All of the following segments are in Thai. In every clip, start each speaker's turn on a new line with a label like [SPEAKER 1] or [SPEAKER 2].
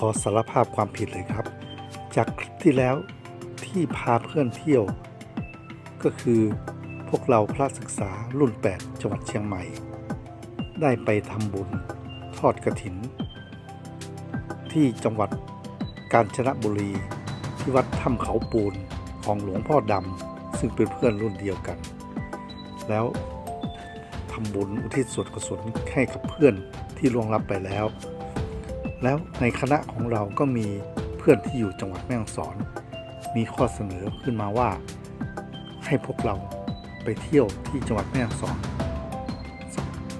[SPEAKER 1] ขอสารภาพความผิดเลยครับ จากคลิปที่แล้วที่พาเพื่อนเที่ยว ก็คือพวกเราพระศึกษารุ่น 8 จังหวัดเชียงใหม่ ได้ไปทำบุญทอดกระถิน ที่จังหวัดกาญจนบุรี ที่วัดถ้ำเขาปูนของหลวงพ่อดำซึ่งเป็นเพื่อนรุ่นเดียวกัน แล้วทำบุญอุทิศส่วนกุศลให้กับเพื่อนที่ล่วงลับไปแล้ว แล้วในคณะของเราก็มีเพื่อนที่อยู่จังหวัดแม่ฮ่องสอน มีข้อเสนอขึ้นมาว่า ให้พวกเราไปเที่ยวที่จังหวัดแม่ฮ่องสอน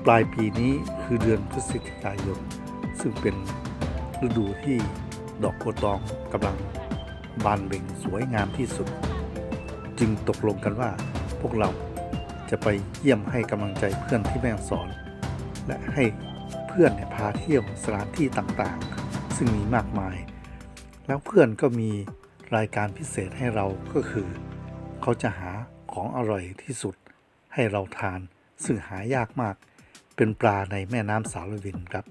[SPEAKER 1] ปลายปีนี้คือเดือนพฤศจิกายนซึ่งเป็นฤดูที่ดอกบัวตองกำลังบานเบ่งสวยงามที่สุด จึงตกลงกันว่าพวกเราจะไปเยี่ยมให้กำลังใจเพื่อนที่แม่ฮ่องสอน และให้ พื่อนเนี่ยพาเที่ยวสถานที่ต่างๆ ซึ่งมีมากมาย แล้วเพื่อนก็มีรายการพิเศษให้เราก็คือ เขาจะหาของอร่อยที่สุดให้เราทาน ซึ่งหายากมากเป็นปลาในแม่น้ำสารวินครับ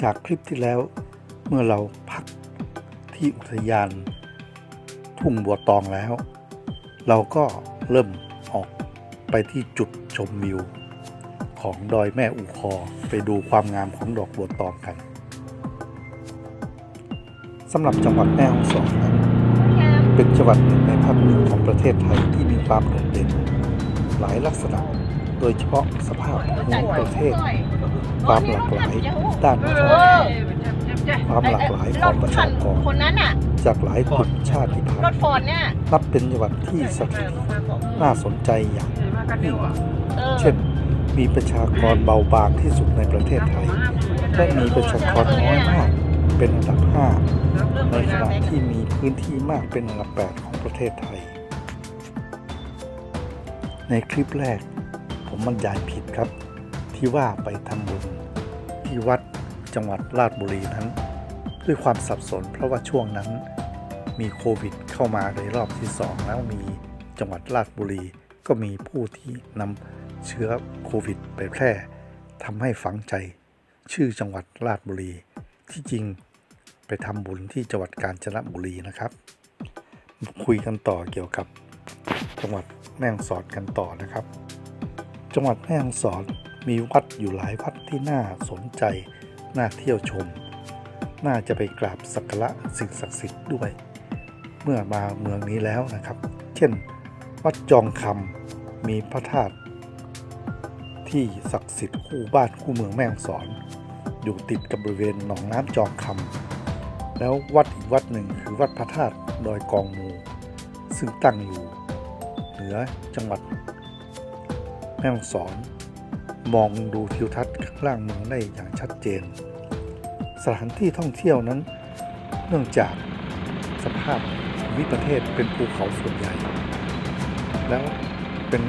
[SPEAKER 1] จากคลิปที่แล้วเมื่อเราพักที่อุทยาน ทุ่งบัวตองแล้ว เราก็เริ่มออกไปที่จุดชมวิว ของดอยแม่อูคอ ไปดูความงามของดอกบัวตองกันสำหรับจังหวัดแม่ฮ่องสอนนั้นเป็นจังหวัดหนึ่งในภาคเหนือของประเทศไทยที่มีความโดดเด่น หลายลักษณะโดยเฉพาะสภาพภูมิประเทศ ความหลากหลายด้านวัฒนธรรมความหลากหลายของประชากรจากหลายกลุ่มชาติพันธุ์
[SPEAKER 2] นั
[SPEAKER 1] บเป็นจังหวัดที่สถิตน่าสนใจอย่างยิ่ง
[SPEAKER 2] เช่
[SPEAKER 1] น มีประชากรเบาบางที่สุดในประเทศไทย และมีประชากรน้อยมากเป็นอันดับ 5 ในขณะที่มีพื้นที่มากเป็นอันดับ 8 ของประเทศไทย ในคลิปแรก ผมบรรยายผิดครับ ที่ว่าไปทำบุญที่วัดจังหวัดราชบุรีนั้น ด้วยความสับสนเพราะว่าช่วงนั้นมีโควิดเข้ามาในรอบที่ 2 แล้วมีจังหวัดราชบุรี ก็มีผู้ที่นำเชื้อโควิดไปแพร่ทำให้ฝังใจ ชื่อจังหวัดราชบุรี ที่จริงไปทำบุญที่จังหวัดกาญจนบุรีนะครับ คุยกันต่อเกี่ยวกับ จังหวัดแม่ฮ่องสอนกันต่อนะครับ จังหวัดแม่ฮ่องสอนมีวัดอยู่หลายวัดที่น่าสนใจ น่าเที่ยวชม น่าจะไปกราบสักการะสิ่งศักดิ์สิทธิ์ด้วย เมื่อมาเมืองนี้แล้วนะครับ เช่น วัดจองคำมีพระธาตุที่ศักดิ์สิทธิ์คู่บ้านคู่เมืองแม่ฮ่องสอน อยู่ติดกับบริเวณหนองน้ำจองคำแล้ววัดอีกวัดหนึ่งคือวัดพระธาตุดอยกองมู ซึ่งตั้งอยู่ เหนือจังหวัด แม่ฮ่องสอน มองดูทิวทัศน์ข้างล่างเมืองได้อย่างชัดเจน สถานที่ท่องเที่ยวนั้น เนื่องจากสภาพภูมิประเทศเป็นภูเขาส่วนใหญ่ แล้วเป็น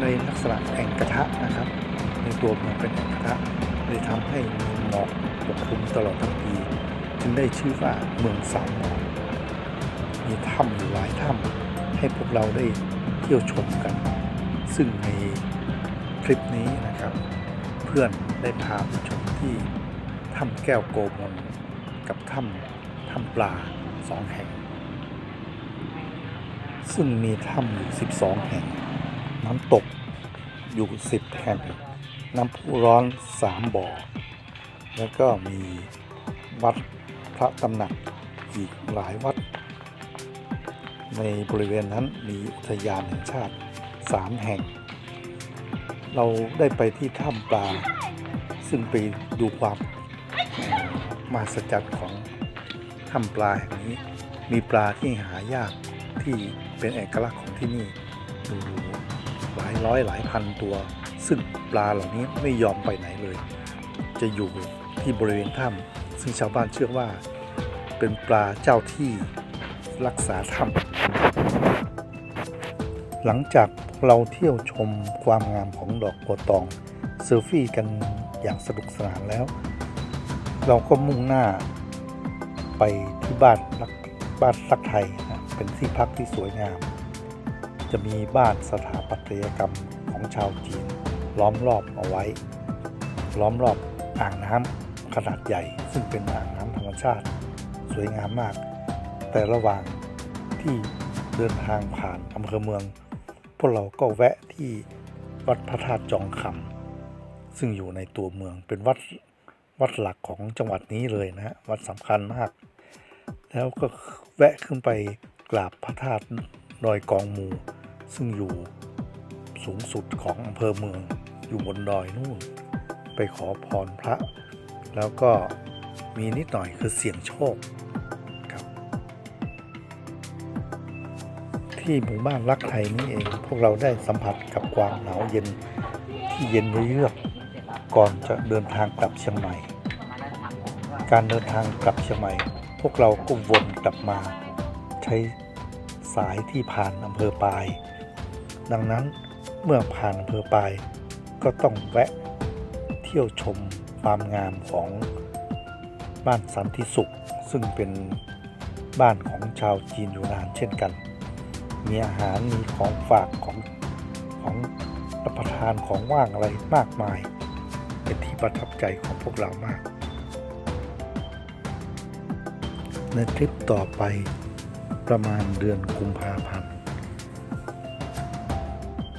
[SPEAKER 1] ในลักษณะแอ่งกระทะนะครับ ในตัวมืองเป็นแอ่งกระทะเลยทำให้มีหมอกปกคลุมตลอดทั้งปี จึงได้ชื่อว่าเมืองสามหมอกมีถ้ำอยู่หลายถ้ำให้พวกเราได้เที่ยวชมกัน ซึ่งในคลิปนี้นะครับ เพื่อนได้พาไปชมที่ถ้ำแก้วโกมลกับถ้ำถ้ำปลาสองแห่ง ซึ่งมีถ้ำอยู่ 12 แห่ง น้ำตกอยู่ 10 แห่ง น้ำพุร้อน 3 บ่อ แล้วก็มีวัดพระตำหนักอีกหลายวัด ในบริเวณนั้นมีอุทยานแห่งชาติ 3 แห่ง เราได้ไปที่ถ้ำปลา ซึ่งไปดูความมหัศจรรย์ของถ้ำปลาแห่งนี้ มีปลาที่หายากที่ เป็นเอกลักษณ์ของที่นี่ดูหลายร้อยหลายพันตัว ซึ่งปลาเหล่านี้ไม่ยอมไปไหนเลย จะอยู่ที่บริเวณถ้ำซึ่งชาวบ้านเชื่อว่า เป็นปลาเจ้าที่รักษาถ้ำหลังจากเราเที่ยวชมความงามของดอกบัวตองเซลฟี่กันอย่างสนุกสนานแล้ว เราก็มุ่งหน้าไปที่บ้านรักบ้านรักไทยนะ เป็นที่พักที่สวยงาม จะมีบ้านสถาปัตยกรรมของชาวจีน ล้อมรอบเอาไว้ ล้อมรอบอ่างน้ำขนาดใหญ่ ซึ่งเป็นอ่างน้ำธรรมชาติ สวยงามมาก แต่ระหว่างที่เดินทางผ่านอำเภอเมือง พวกเราก็แวะที่วัดพระธาตุจอมคำซึ่งอยู่ในตัวเมืองเป็นวัดวัดหลักของจังหวัดนี้เลยนะฮะวัดสำคัญมาก แล้วก็แวะขึ้นไป กราบพระธาตุดอยกองมู ซึ่งอยู่สูงสุดของอำเภอเมืองอยู่บนดอยนู่น ไปขอพรพระ แล้วก็มีนิดหน่อยคือเสี่ยงโชคครับ ที่หมู่บ้านรักไทยนี่เอง พวกเราได้สัมผัสกับความหนาวเย็นที่เย็นเยือกก่อนจะเดินทางกลับเชียงใหม่ การเดินทางกลับเชียงใหม่ พวกเราก็วนกลับมา ใช้ สายที่ผ่านอำเภอปาย ดังนั้นเมื่อผ่านอำเภอปาย ก็ต้องแวะเที่ยวชมความงามของบ้านสันติสุข ซึ่งเป็นบ้านของชาวจีนอยู่นานเช่นกัน มีอาหารมีของฝากของของรับประทานของว่างอะไรมากมาย เป็นที่ประทับใจของพวกเรามาก ในทริปต่อไป ประมาณเดือนกุมภาพันธ์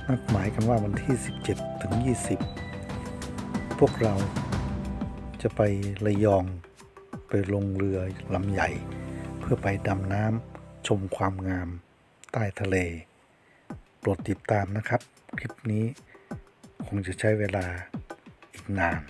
[SPEAKER 1] นัดหมายกันว่าวันที่ 17 ถึง 20 พวกเราจะไประยองไปลงเรือลำใหญ่ เพื่อไปดำน้ำชมความงามใต้ทะเล โปรดติดตามนะครับ คลิปนี้คงจะใช้เวลาอีกนาน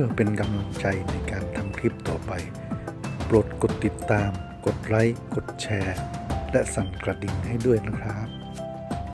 [SPEAKER 1] พื่อเป็นกำลังใจในการทำคลิปต่อไป โปรดกดติดตาม กดไลค์ กดแชร์ และสั่นกระดิ่งให้ด้วยนะครับ